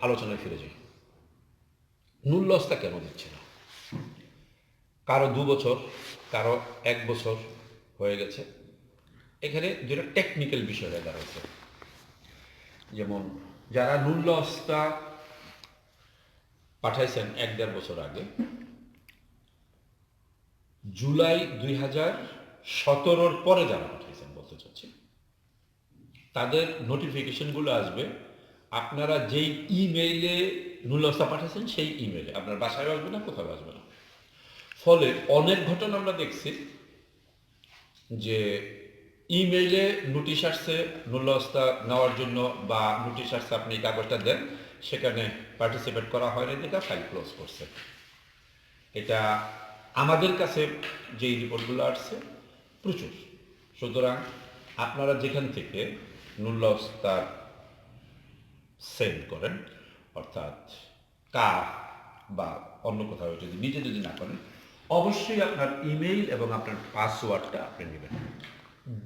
আলোচনায় ফিরে যাই। নুন লসটা কেন দিচ্ছে না? কারও দু বছর, কারও এক বছর হয়ে গেছে। এখানে যেটা টেকনিক্যাল বিষয়টা দাঁড়াচ্ছে যেমন, যারা নুন লসটা পাঠাইছেন এক দেড় বছর আগে, জুলাই দুই হাজার সতেরোর পরে যারা পাঠাইছেন বলতে চাচ্ছি, তাদের নোটিফিকেশনগুলো আসবে আপনারা যেই ইমেইলে নুলস্তা পাঠাচ্ছেন সেই ইমেইলে আপনার বাসায় আসবে না, কোথাও আসবে না। ফলে অনেক ঘটনা আমরা দেখছি যে ইমেইলে নোটিশ আসছে নুলস্তা নেওয়ার জন্য বা নোটিশ আসছে আপনি কাগজটা দেন, সেখানে পার্টিসিপেট করা হয়নি যেটা ফাইল ক্লোজ করছে। এটা আমাদের কাছে যেই রিপোর্টগুলো আসছে, প্রচুর। সুতরাং আপনারা যেখান থেকে নুল্লস্তার সেন্ড করেন, অর্থাৎ কা বা অন্য কোথাও যদি নিজে যদি না করেন, অবশ্যই আপনার ইমেইল এবং আপনার পাসওয়ার্ডটা আপনি নেবেন।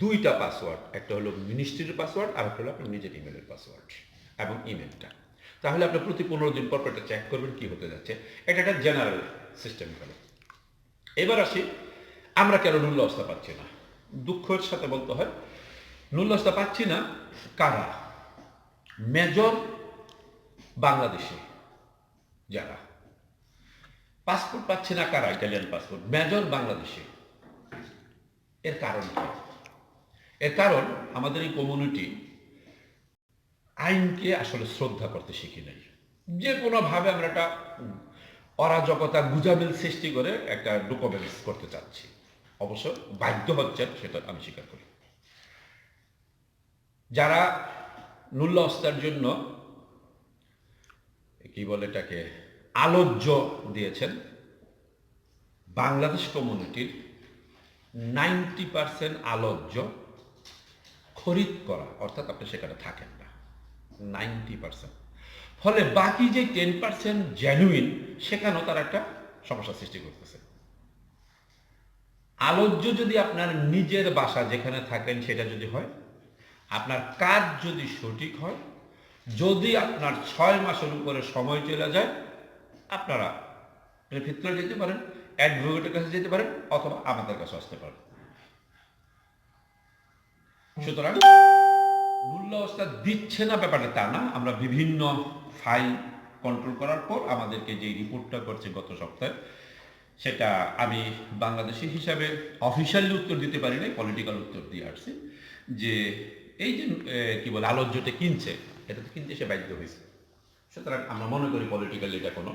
দুইটা পাসওয়ার্ড, একটা হলো মিনিস্ট্রির পাসওয়ার্ড আর একটা হলো আপনার নিজের ইমেলের পাসওয়ার্ড এবং ইমেলটা তাহলে আপনি প্রতি পনেরো দিন পর এটা চেক করবেন কি হতে যাচ্ছে। এটা একটা জেনারেল সিস্টেম গেল এবার আসি, আমরা কেন নুল্লস্তা পাচ্ছি না? দুঃখের সাথে বলতে হয় নুল্লস্তা পাচ্ছি না কারা? মেজর বাংলাদেশে যারা? পাসপোর্ট পাচ্ছে না কারা? ইটালিয়ান পাসপোর্ট মেজর বাংলাদেশে। এর কারণ কি? এর কারণ আমাদের এই কমিউনিটি আইনকে আসলে শ্রদ্ধা করতে শিখি নাই। যে কোনোভাবে আমরা একটা অরাজকতা, গুজামিল সৃষ্টি করে একটা ডকুমেন্টস করতে চাচ্ছি। অবশ্য বাধ্য হচ্ছেন, সেটা আমি স্বীকার করি। যারা নুল্ল অস্তার জন্য কি বলে এটাকে, আলোচ্য দিয়েছেন। বাংলাদেশ কমিউনিটির নাইনটি পার্সেন্ট আলোচ্য খরিদ করা, অর্থাৎ আপনি সেখানে থাকেন না, নাইনটি পার্সেন্ট। ফলে বাকি যে টেন পার্সেন্ট জেনুইন সেখানেও তার একটা সমস্যা সৃষ্টি করতেছে। আলোচ্য যদি আপনার নিজের বাসা যেখানে থাকেন সেটা যদি হয় আপনার কাজ যদি সঠিক হয়, যদি আপনার ছয় মাসের উপরে সময় চলে যায়, আপনারা ভিতরে যেতে পারেন, অ্যাডভোকেটের কাছে যেতে পারেন, অথবা আমাদের কাছে আসতে পারেন। সুতরাং মূল্য অবস্থা দিচ্ছে না ব্যাপারটা তা না, আমরা বিভিন্ন ফাইল কন্ট্রোল করার পর আমাদেরকে যে রিপোর্টটা করছে গত সপ্তাহে, সেটা আমি বাংলাদেশি হিসাবে অফিসিয়ালি উত্তর দিতে পারি নাই পলিটিক্যাল উত্তর দিয়ে আসছি, যে এই যে কি বলে, আলোর আলোচ্যটা কিনছে, এটা তো কিনতে সে বাধ্য হয়েছে। সুতরাং আমরা মনে করি পলিটিক্যালি এটা কোনো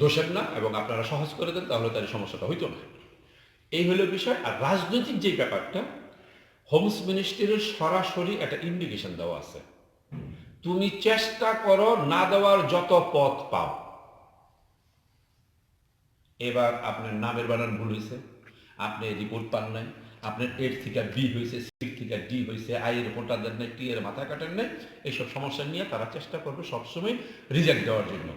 দোষের না, এবং আপনারা সহজ করে দেন, তাহলে তার সমস্যাটা হইতো না। এই হলো বিষয়, আর রাজনৈতিক যে ব্যাপারটা হোমস মিনিস্ট্রির সরাসরি একটা ইন্ডিকেশন দেওয়া আছে। তুমি চেষ্টা করো না দেওয়ার যত পথ পাও। এবার আপনার নামের বানান ভুল হয়েছে, আপনি রিপোর্ট পান নাই আপনার এর থেকে বি হয়েছে সি থেকে ডি হয়েছে আই এর রিপোর্টটা দেন নাই টি এর মাথা কাটেন নাই এইসব সমস্যা নিয়ে তারা চেষ্টা করবে সবসময় রিজেক্ট দেওয়ার জন্য।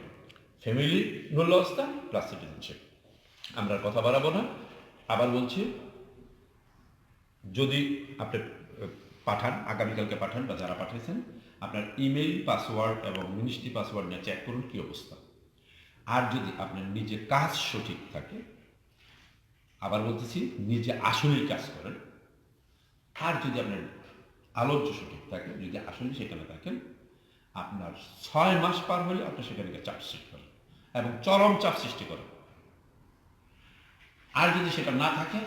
ফ্যামিলি মূল্য অবস্থা প্লাস সিটিজেনশিপ আমরা কথা বাড়াবো না। আবার বলছি, যদি আপনি পাঠান, আগামীকালকে পাঠান বা যারা পাঠিয়েছেন, আপনার ইমেইল পাসওয়ার্ড এবং মিনিস্ট্রি পাসওয়ার্ড নিয়ে চেক করুন কী অবস্থা। আর যদি আপনার নিজের কাজ সঠিক থাকে বলতেছি, নিজে আসলেই কাজ করেন। আর যদি আপনার আলোচ্য সঠিক থাকে, যদি আসলে সেখানে থাকেন, আপনার ছয় মাস পার হলে আপনি সেখানে চাপ সৃষ্টি করেন এবং চরম চাপ সৃষ্টি করেন। আর যদি সেটা না থাকে,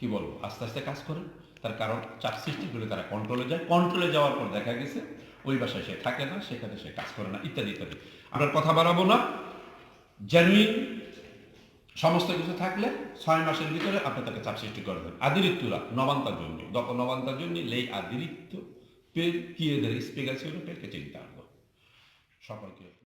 কি বলব, আস্তে আস্তে কাজ করেন। তার কারণ চাপ সৃষ্টি করলে তারা কন্ট্রোলে যায়। কন্ট্রোলে যাওয়ার পর দেখা গেছে, ওই বাসায় সে থাকে না, সেখানে সে কাজ করে না, ইত্যাদি ইত্যাদি। আমরা কথা বাড়াবো না। জেনুইন সমস্ত কিছু থাকলে ছয় মাসের ভিতরে আপনি তাকে চাপ সৃষ্টি করে করবেন আদিরিত্যুরা নবান্তার জন্য। দপ নবান্তার জন্য লেই আদিরিত্য per chiedere স্পিকার ছিল পেটকে চিন্তা সকলকে